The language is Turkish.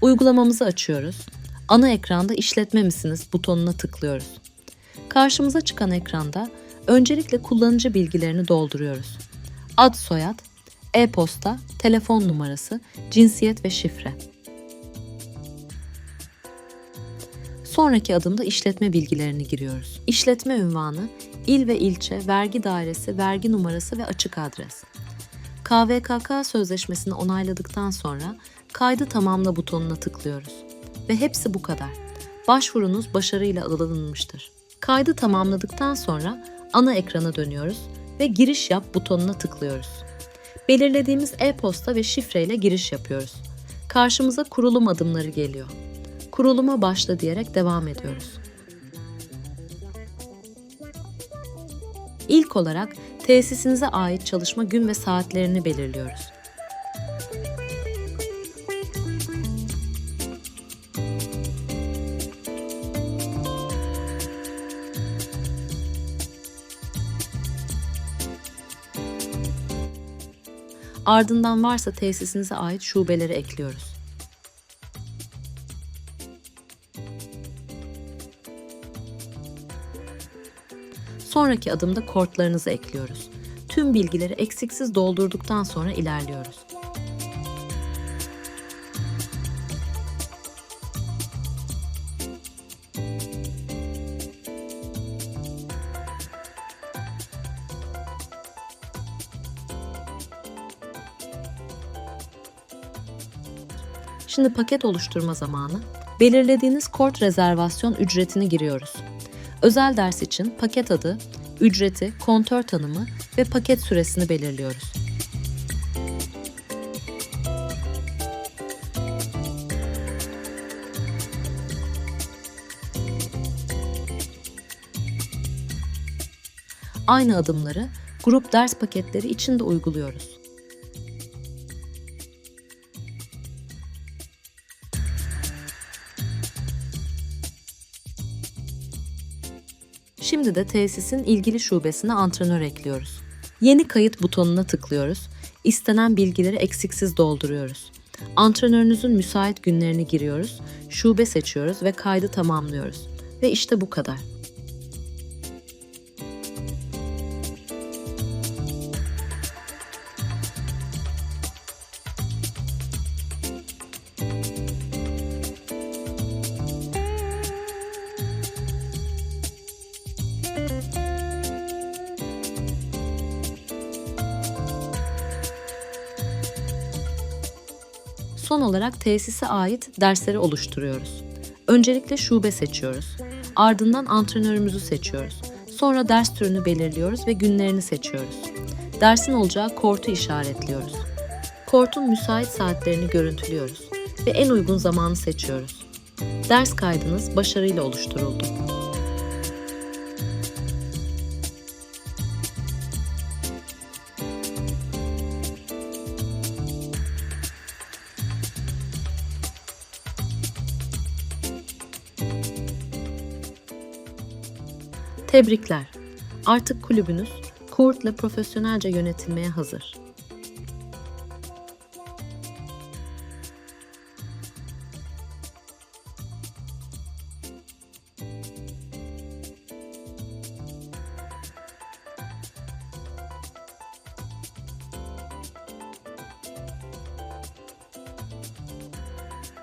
Uygulamamızı açıyoruz. Ana ekranda işletme misiniz butonuna tıklıyoruz. Karşımıza çıkan ekranda öncelikle kullanıcı bilgilerini dolduruyoruz. Ad, soyad, e-posta, telefon numarası, cinsiyet ve şifre. Sonraki adımda işletme bilgilerini giriyoruz. İşletme ünvanı, il ve ilçe, vergi dairesi, vergi numarası ve açık adres. KVKK sözleşmesini onayladıktan sonra kaydı tamamla butonuna tıklıyoruz. Ve hepsi bu kadar. Başvurunuz başarıyla alınmıştır. Kaydı tamamladıktan sonra ana ekrana dönüyoruz ve giriş yap butonuna tıklıyoruz. Belirlediğimiz e-posta ve şifreyle giriş yapıyoruz. Karşımıza kurulum adımları geliyor. Kuruluma başla diyerek devam ediyoruz. İlk olarak tesisinize ait çalışma gün ve saatlerini belirliyoruz. Ardından varsa tesisinize ait şubeleri ekliyoruz. Sonraki adımda kortlarınızı ekliyoruz. Tüm bilgileri eksiksiz doldurduktan sonra ilerliyoruz. Şimdi paket oluşturma zamanı. Belirlediğiniz kort rezervasyon ücretini giriyoruz. Özel ders için paket adı, ücreti, kontör tanımı ve paket süresini belirliyoruz. Aynı adımları grup ders paketleri için de uyguluyoruz. Şimdi de tesisin ilgili şubesine antrenör ekliyoruz. Yeni kayıt butonuna tıklıyoruz. İstenen bilgileri eksiksiz dolduruyoruz. Antrenörünüzün müsait günlerini giriyoruz, şube seçiyoruz ve kaydı tamamlıyoruz. Ve işte bu kadar. Son olarak tesise ait dersleri oluşturuyoruz. Öncelikle şube seçiyoruz. Ardından antrenörümüzü seçiyoruz. Sonra ders türünü belirliyoruz ve günlerini seçiyoruz. Dersin olacağı kortu işaretliyoruz. Kortun müsait saatlerini görüntülüyoruz ve en uygun zamanı seçiyoruz. Ders kaydınız başarıyla oluşturuldu. Tebrikler. Artık kulübünüz Kurt'la profesyonelce yönetilmeye hazır.